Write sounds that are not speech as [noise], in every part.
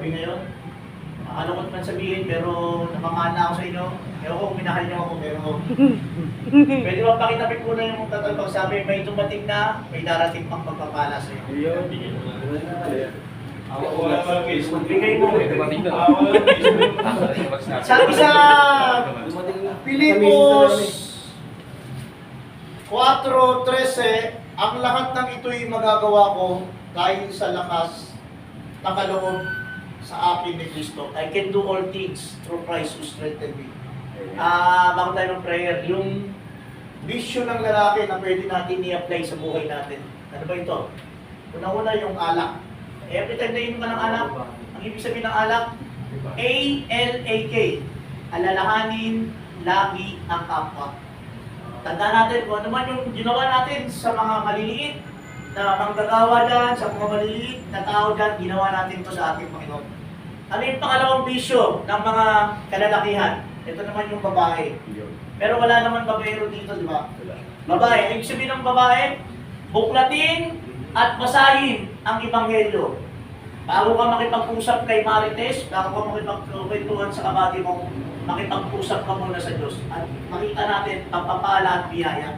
gabi ngayon. Nakakalungkot man sabihin, pero napamana ako sa inyo. Ewan ko kung minahal niyo ako, pero... [laughs] Pwede ba pakitapit muna yung tatal pag sabi, may dumating na, may darating pang pagpapala sa iyo. Bigay mo. Sabi sa Pilipos 4.13, ang lahat ng ito'y magagawa ko dahil sa lakas na kaloob sa akin ni Kristo. I can do all things through Christ who strengthened me. Ah, bago tayo ng prayer, yung vision ng lalaki na pwede natin i-apply sa buhay natin. Ano ba ito? Una-una yung alak. Every time na inom ka ng alak, ang ibig sabihin ng alak, A-L-A-K. Alalahanin lagi ang kapwa. Tanda natin kung ano man yung ginawa natin sa mga maliliit na manggagawa dyan, sa mga maliliit na tao dyan, ginawa natin to sa ating Panginoon. Ano yung pangalawang bisyo ng mga kalalakihan? Ito naman yung babae. Pero wala naman babaero dito, di ba? Babae. Ibig sabihin ng babae, buklatin at basahin ang Ebanghelyo. Bago ka makipag-usap kay Marites, bago ka makipagkwentuhan sa kabati mo, makipag-usap ka muna sa Diyos. At makita natin ang papala at biyaya.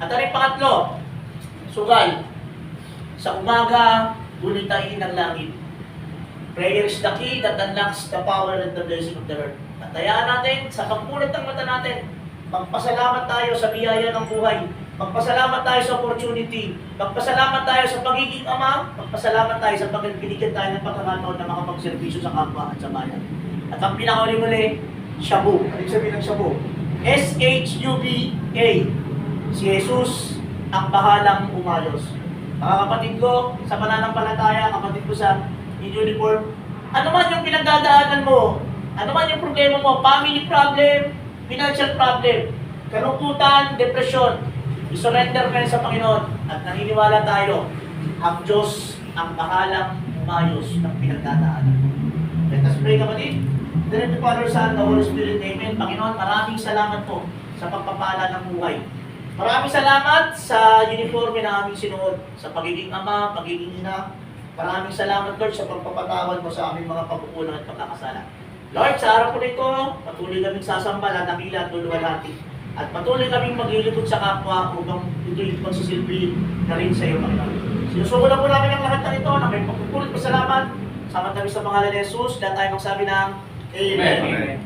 At ano yung pangatlo? Sugal. Sa umaga, gulitain ng langit. Prayer is the key that unlocks the power and the blessing of the Lord. At hayaan natin, sa pagpulat ng mata natin, magpasalamat tayo sa biyaya ng buhay. Magpasalamat tayo sa opportunity. Magpasalamat tayo sa pagiging ama. Magpasalamat tayo sa pagbinigyan tayo ng pagkakataon na makapagservisyo sa kapwa at sa bayan. At ang pinakauli-uli, Shabu. Ano sabihin ng Shabu? S-H-U-B-A. Si Jesus ang bahalang umayos. Mga kapatid ko, sa pananampalataya, kapatid ko sa uniform, ano man yung pinagdadaanan mo, ano man yung problema mo, family problem, financial problem, kalungkutan, depression, isurrender ka sa Panginoon at naniniwala tayo, ang Diyos ang bahalang umayos ng pinagdadaanan mo. Let us pray kapatid. The Father, Son, the Holy Spirit, Amen. Panginoon, maraming salamat po sa pagpapala ng buhay. Maraming salamat sa uniforme na aming sinuot, sa pagiging ama, pagiging ina. Maraming salamat, Lord, sa pagpapatawad mo sa aming mga pagkukulang at pagkakasala. Lord, sa araw po nito, patuloy kaming sasambal at nakila at luluwalhati. At patuloy kaming maglilipod sa kapwa upang ito'y magsisilbi na rin sa iyo, Panginoon. Sinusuko na po namin ang lahat ng ito na may pagkukulit pasalamat. Sama kami sa pangalan ni Jesus, lahat tayo magsabi ng Amen. Amen.